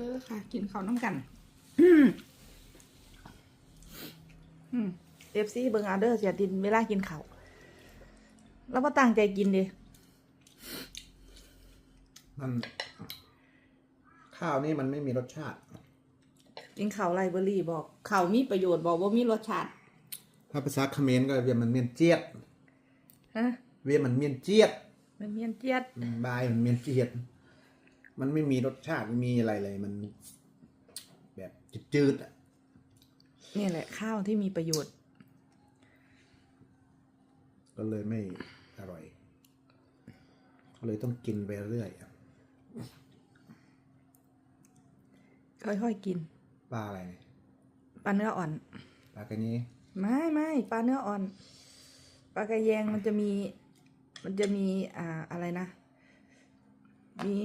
ด้อค่ะ กินข้าวน้ำกันเอฟซีเบิงอาเดอร์เสียดินเวลากินข้าวแล้วมาตั้งใจกินดิมันข้าวนี่มันไม่มีรสชาติ กินข้าวไรเบอรี่บอกข้าวมีประโยชน์บอกว่ามีรสชาติ ถ้าภาษาเขมรก็เวียนมันเมียนเจี๊ยดฮะเวียนมันเมียนเจี๊ยดมันเมียนเจียดบายมันเมียนเจี๊ยด มันไม่มีรสชาติไม่มีอะไรเลยมัน แบบจืดๆอะนี่แหละ ข้าวที่มีประโยชน์ ก็เลยไม่อร่อย ก็เลยต้องกินไปเรื่อยอะค่อยๆกิน ปลาอะไรเนี่ยปลาเนื้ออ่อน ปลากระนี้ ไม่ไม่ปลาเนื้ออ่อน ปลากระแยงมันจะมี มันจะมี อ่าอะไรนะมี